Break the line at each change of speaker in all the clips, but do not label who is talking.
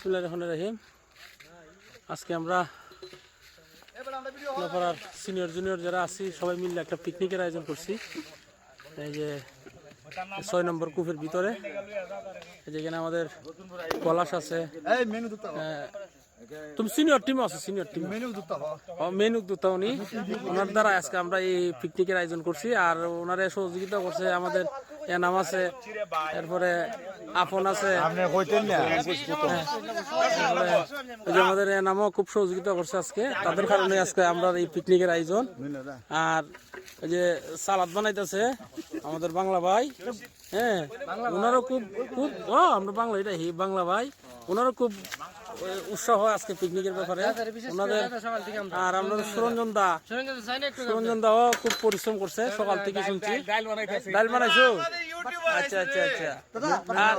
বিসমুল্লাহ রহমান রহিম। আজকে আমরা নপাড়ার সিনিয়র জুনিয়র যারা আছি সবাই মিলে একটা পিকনিকের আয়োজন করছি। এই যে ছয় নম্বর কূপের ভিতরে এই যে আমাদের পলাশ আছে।
মেনু
তুমি সিনিয়র টিম আছে সিনিয়র টিম
মেন
উদ্যোক্তা উনি। ওনার দ্বারা আজকে আমরা এই পিকনিকের আয়োজন করছি আর ওনারা সহযোগিতা করছে আমাদের এনাম আছে এরপরে আপন আছে। আমাদের এনামও খুব সহযোগিতা করছে আজকে। তাদের কারণে আজকে আমরা এই পিকনিকের আয়োজন। আর এই যে সালাদ বানাইতেছে আমাদের বাংলা ভাই হ্যাঁ ওনারও খুব খুব ও আমরা বাংলা এটা হি বাংলা ভাই। ওনারও খুব উৎসাহ আজকে পিকনিকের ব্যাপারে। ওনাদের আর আমাদের সুরঞ্জন দা। সুরঞ্জন দাও খুব পরিশ্রম করছে সকাল থেকে শুনছি। ডাল বানাইছো। আচ্ছা আচ্ছা আচ্ছা। আর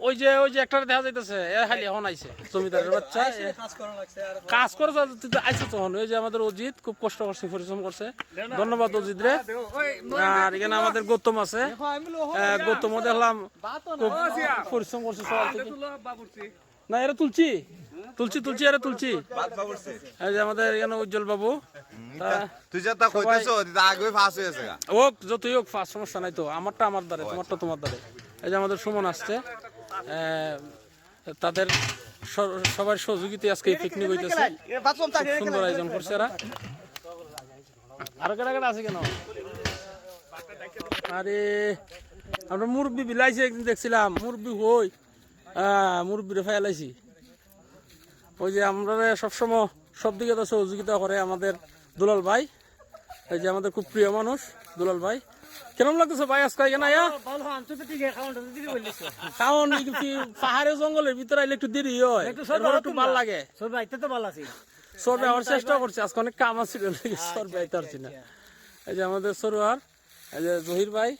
ওই যে ওই যে একটা দেখা যাইতেছে এ খালি এখন আইছে জমিদারের বাচ্চা কাজ করে যা- তুই তো আইছে তখন। ওই যে আমাদের অজিত খুব কষ্ট করছে পরিশ্রম করছে। ধন্যবাদ অজিত রে। আর এখানে আমাদের গৌতম আছে। এ, গৌতম দেখলাম। খুব পরিশ্রম করছে সকাল থেকে। না এরা তুলছি। তুলছি তুলছি এরা তুলছি। এই যে আমাদের এখানে উজ্জ্বল বাবু। তা-
তুই যা তা কইতেছো আগে ফাঁস হয়েছে
হোক যতই হোক ফার্স্ট সমস্যা নাই তো। আমারটা আমার দ্বারে তোমারটা তোমার দ্বারে। এই যে আমাদের সুমন আসছে। আহ, তাদের সবার সহযোগিতা আজকে পিকনিক হইতেছে। খুব সুন্দর আয়োজন করছে এরা। আরও কেটা কেটা আছে কেন? আরে আমরা মুরব্বি বিলাইছি একদিন দেখছিলাম। মুরব্বি হই। হ্যাঁ মুরব্বিরে ওই যে আমরা সবসময় সব দিকে তো সহযোগিতা করে আমাদের দুলাল ভাই। এই যে আমাদের খুব প্রিয় মানুষ দুলাল ভাই। কেমন লাগতেছে ভাই আজকে এখানে আয়া? কারণ কি পাহাড়ে জঙ্গলের ভিতরে আইলে একটু দেরি হয় একটু ভালো লাগে। সরবে আমার চেষ্টা করছি আজকে অনেক কাম আছে সরবে আইতে পারছি না। এই যে আমাদের সরোয়ার এই যে জহির ভাই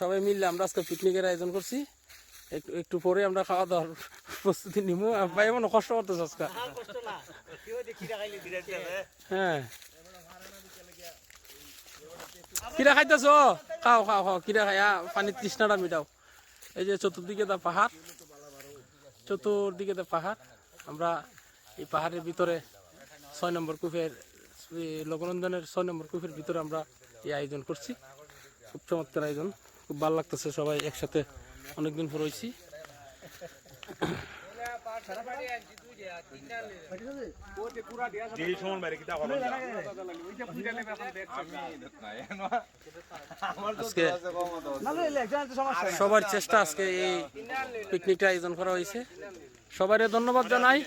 সবাই মিললে আমরা আজকে পিকনিকের আয়োজন করছি। একটু একটু পরে আমরা খাওয়া দাওয়ার প্রস্তুতি নিব ভাই এমন কষ্ট করতেছে আজকে? হ্যাঁ। কিরা খাইতেছ? খাও খাও খাও। কিরা খাইয়া পানির তৃষ্ণাটা মিটাও। এই যে চতুর্দিকে দা পাহাড়। চতুর্দিকে দা পাহাড়। আমরা এই পাহাড়ের ভিতরে ছয় নম্বর কুফের এই লোকনন্দনের ছয় নম্বর কুফের ভিতরে আমরা এই আয়োজন করছি। খুব চমৎকার আয়োজন। খুব ভালো লাগতেছে সবাই একসাথে অনেকদিন পর হয়েছি। সবার চেষ্টা আজকে এই পিকনিকটা আয়োজন করা হয়েছে। সবাই ধন্যবাদ জানাই।